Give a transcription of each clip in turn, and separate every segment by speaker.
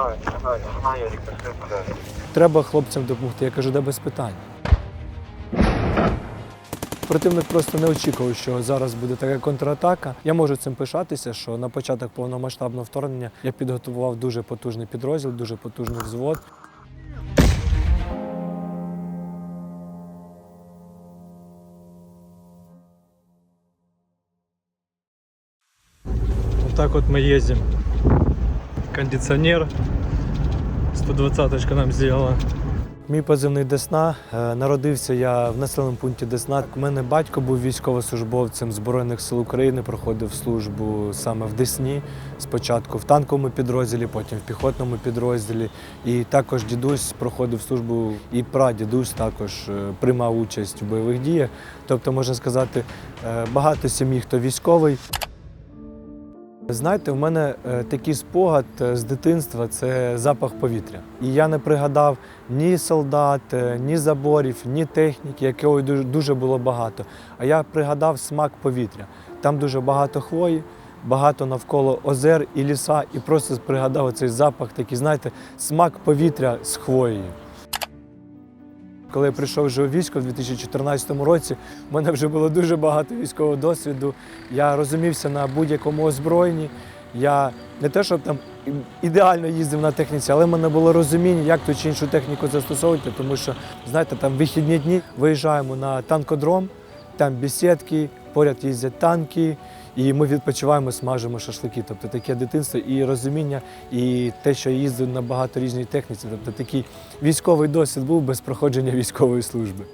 Speaker 1: знаю, не знаю, не знаю, Ярик, куда.
Speaker 2: Треба хлопцям допомогти. Я кажу, де без питань. Противник просто не очікував, що зараз буде така контратака. Я можу цим пишатися, що на початок повномасштабного вторгнення я підготував дуже потужний підрозділ, дуже потужний взвод. Так вот мы ездим. Кондиционер. 120-очка нам сделала. Мій позивний Десна. Е, Народився я в населеному пункті Десна. У мене батько був військовослужбовцем Збройних сил України, проходив службу саме в Десні. Спочатку в танковому підрозділі, потім в піхотному підрозділі. І також дідусь проходив службу, і прадідусь також е, приймав участь в бойових діях. Тобто, можна сказати, е, багато сім'ї, хто військовий. Знаєте, в мене е, такий спогад е, з дитинства це запах повітря. І я не пригадав ні солдат, е, ні заборів, ні техніки, дуже, дуже було багато. А я пригадав смак повітря. Там дуже багато хвої, багато навколо озер і ліса, і просто пригадав цей запах, такий, знаєте, смак повітря з хвоєю. Коли я прийшов вже у військо в 2014 році, в мене вже було дуже багато військового досвіду. Я розумівся на будь-якому озброєнні. Я не те, щоб там ідеально їздив на техніці, але в мене було розуміння, як ту чи іншу техніку застосовувати, тому що, знаєте, там вихідні дні виїжджаємо на танкодром, там бесідки, поряд їздять танки, і ми відпочиваємо, смажимо шашлики. Тобто таке дитинство і розуміння, і те, що я їздив на багато різній техніці. Тобто такий військовий досвід був без проходження військової служби.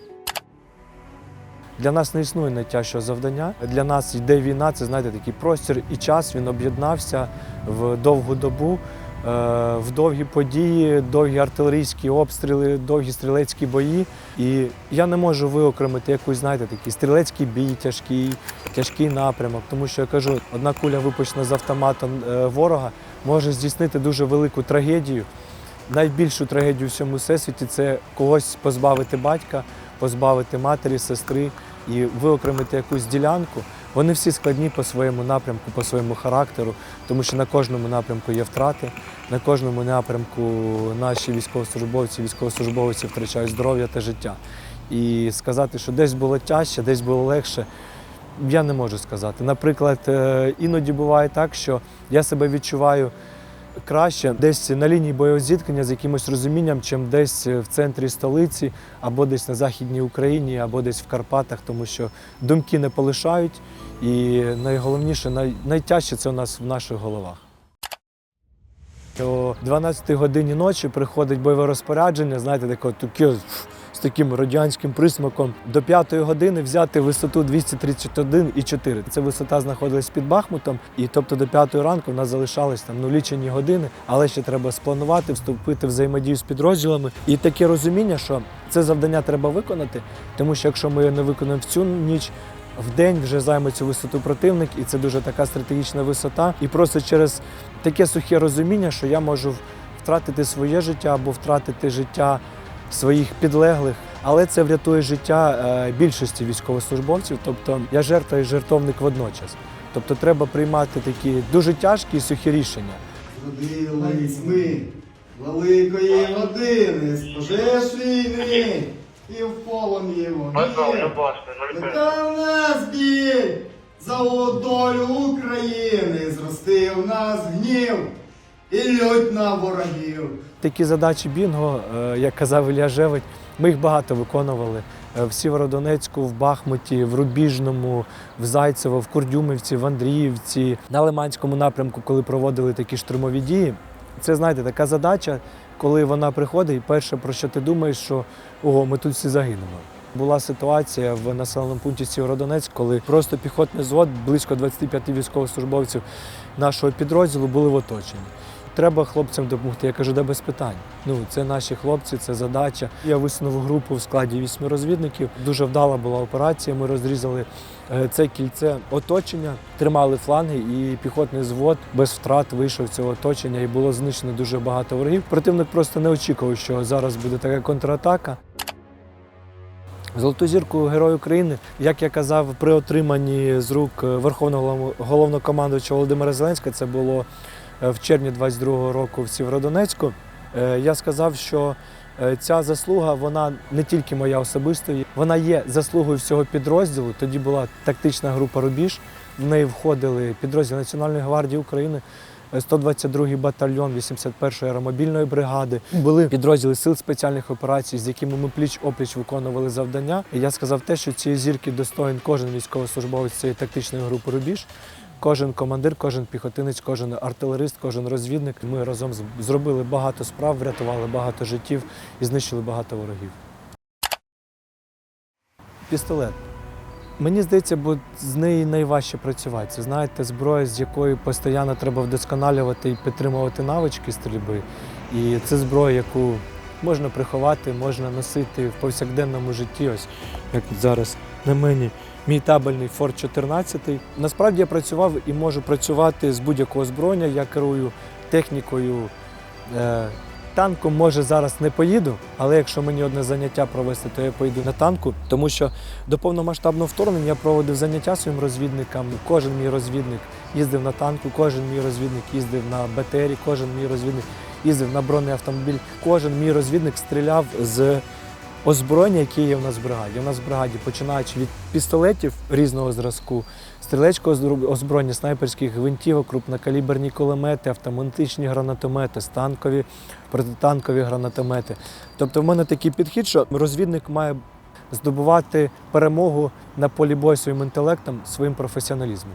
Speaker 2: Для нас не існує найтяжчого завдання. Для нас йде війна, це знаєте, такий простір і час. Він об'єднався в довгу добу, в довгі події, довгі артилерійські обстріли, довгі стрілецькі бої. І я не можу виокремити якусь, знаєте, такий стрілецький бій, тяжкий, тяжкий напрямок. Тому що я кажу, одна куля випущена з автомата е, ворога може здійснити дуже велику трагедію. Найбільшу трагедію в всьому всесвіті це когось позбавити батька, позбавити матері, сестри і виокремити якусь ділянку. Вони всі складні по своєму напрямку, по своєму характеру, тому що на кожному напрямку є втрати, на кожному напрямку наші військовослужбовці, військовослужбовці втрачають здоров'я та життя. І сказати, що десь було тяжче, десь було легше, я не можу сказати. Наприклад, е, іноді буває так, що я себе відчуваю краще десь на лінії бойового зіткнення з якимось розумінням, чим десь в центрі столиці, або десь на Західній Україні, або десь в Карпатах, тому що думки не полишають, і найголовніше, най, найтяжче це у нас в наших головах. О 12-й годині ночі приходить бойове розпорядження, знаєте, таке, таке таким радянським присмаком. До 5 години взяти висоту 231,4. Ця висота знаходилась під Бахмутом, і тобто до 5 ранку в нас залишались там ну, лічені години, але ще треба спланувати, вступити в взаємодію з підрозділами. І таке розуміння, що це завдання треба виконати, тому що якщо ми його не виконаємо в цю ніч, в день вже займе цю висоту противник, і це дуже така стратегічна висота. І просто через таке сухе розуміння, що я можу втратити своє життя або втратити життя своїх підлеглих, але це врятує життя е, більшості військовослужбовців. Тобто я жертва і жертовник водночас. Тобто треба приймати такі дуже тяжкі і сухі рішення.
Speaker 3: Родились ми великої родини, з пожеж війни і в полум'ї вогні.
Speaker 1: любашка, 05.
Speaker 3: Нехай в нас біль за долю України, зростив нас гнів і лють на ворогів.
Speaker 2: Такі задачі Бінго, е, як казав Ілля Жевить, ми їх багато виконували Е, в Сєвєродонецьку, в Бахмуті, в Рубіжному, в Зайцево, в Курдюмівці, в Андріївці, на Лиманському напрямку, коли проводили такі штурмові дії. Це знаєте, така задача, коли вона приходить, і перше, про що ти думаєш, що ого, ми тут всі загинемо. Була ситуація в населеному пункті Сєвєродонецьк, коли просто піхотний звод, близько 25 військовослужбовців нашого підрозділу були в оточенні. Треба хлопцям допомогти. Я кажу, де без питань. Ну, це наші хлопці, це задача. Я висунув групу в складі вісьми розвідників. Дуже вдала була операція. Ми розрізали е, це кільце оточення, тримали фланги, і піхотний звод без втрат вийшов цього оточення, і було знищено дуже багато ворогів. Противник просто не очікував, що зараз буде така контратака. Золоту зірку Герой України, як я казав, при отриманні з рук Верховного головнокомандувача Володимира Зеленського, це було е, в червні 22-го року в Сєвєродонецьку, е, я сказав, що е, ця заслуга вона не тільки моя особиста, вона є заслугою всього підрозділу. Тоді була тактична група Рубіж. В неї входили підрозділ Національної гвардії України. е, 122-й батальйон 81-ї аеромобільної бригади були підрозділи сил спеціальних операцій, з якими ми пліч опліч виконували завдання. І я сказав те, що цієї зірки достоїн кожен військовослужбовець цієї тактичної групи Рубіж. Кожен командир, кожен піхотинець, кожен артилерист, кожен розвідник. Ми разом зробили багато справ, врятували багато життів і знищили багато ворогів. Пістолет. Мені здається, бо з нею найважче працювати. Це знаєте, зброя, з якою постійно треба вдосконалювати і підтримувати навички стрільби. І це зброя, яку можна приховати, можна носити в повсякденному житті. Ось як зараз на мені мій табельний Форт 14. Насправді я працював і можу працювати з будь-якого зброєння. Я керую технікою. Танком може зараз не поїду, але якщо мені одне заняття провести, то я поїду на танку, тому що до повномасштабного вторгнення я проводив заняття своїм розвідникам. Кожен мій розвідник їздив на танку, кожен мій розвідник їздив на БТРі, кожен мій розвідник їздив на бронеавтомобіль. Кожен мій розвідник стріляв з озброєння, яке є в нас в бригаді. У нас в бригаді, починаючи від пістолетів різного зразку, стрілецького озброєння, снайперських гвинтівок, крупнокаліберні кулемети, автоматичні гранатомети, станкові, протитанкові гранатомети. Тобто в мене такий підхід, що розвідник має здобувати перемогу на полі бою своїм інтелектом, своїм професіоналізмом.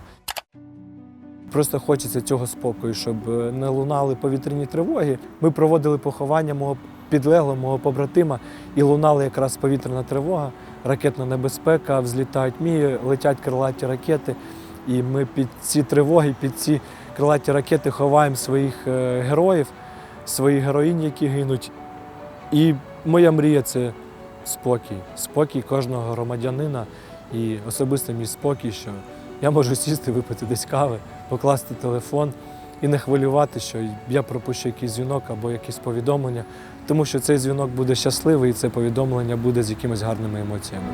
Speaker 2: Просто хочеться цього спокою, щоб е, не лунали повітряні тривоги. Ми проводили поховання мого підлеглого, мого побратима, і лунала якраз повітряна тривога, ракетна небезпека, взлітають мії, летять крилаті ракети. І ми під ці тривоги, під ці крилаті ракети ховаємо своїх е, героїв, своїх героїнь, які гинуть. І моя мрія це спокій. Спокій кожного громадянина і особисто мій спокій, що я можу сісти, випити десь кави, покласти телефон і не хвилювати, що я пропущу якийсь дзвінок або якесь повідомлення, тому що цей дзвінок буде щасливий і це повідомлення буде з якимись гарними емоціями.